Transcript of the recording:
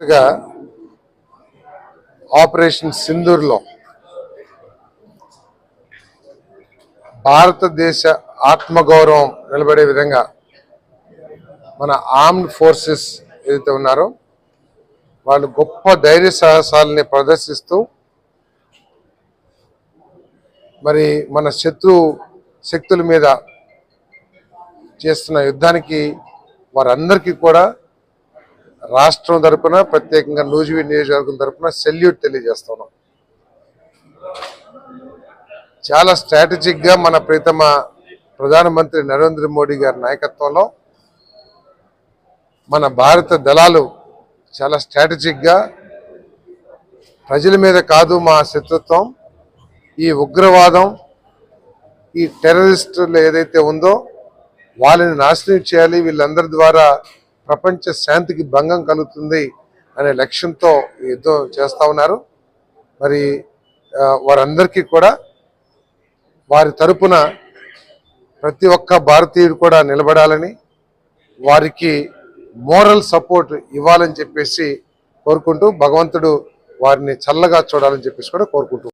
గా ఆపరేషన్ సింధూర్లో భారతదేశ ఆత్మగౌరవం నిలబడే విధంగా మన ఆర్మ్డ్ ఫోర్సెస్ ఏదైతే ఉన్నారో వాళ్ళు గొప్ప ధైర్య సాహసాలని ప్రదర్శిస్తూ మరి మన శత్రు శక్తుల మీద చేస్తున్న యుద్ధానికి వారందరికీ కూడా రాష్ట్రం తరపున ప్రత్యేకంగా నూజివీ నియోజకవర్గం తరపున సెల్యూట్ తెలియజేస్తున్నాం. చాలా స్ట్రాటజిక్గా మన ప్రీతమ ప్రధానమంత్రి నరేంద్ర మోడీ గారి నాయకత్వంలో మన భారత దళాలు చాలా స్ట్రాటజిక్గా ప్రజల మీద కాదు మా శత్రుత్వం ఈ ఉగ్రవాదం ఈ టెర్రరిస్టులు ఏదైతే ఉందో వాళ్ళని నాశనం చేయాలి వీళ్ళందరి ద్వారా ప్రపంచ శాంతికి భంగం కలుగుతుంది అనే లక్ష్యంతో యుద్ధం చేస్తా ఉన్నారు. మరి వారందరికీ కూడా వారి తరపున ప్రతి ఒక్క భారతీయుడు కూడా నిలబడాలని వారికి మోరల్ సపోర్ట్ ఇవ్వాలని చెప్పేసి కోరుకుంటూ భగవంతుడు వారిని చల్లగా చూడాలని చెప్పేసి కూడా కోరుకుంటూ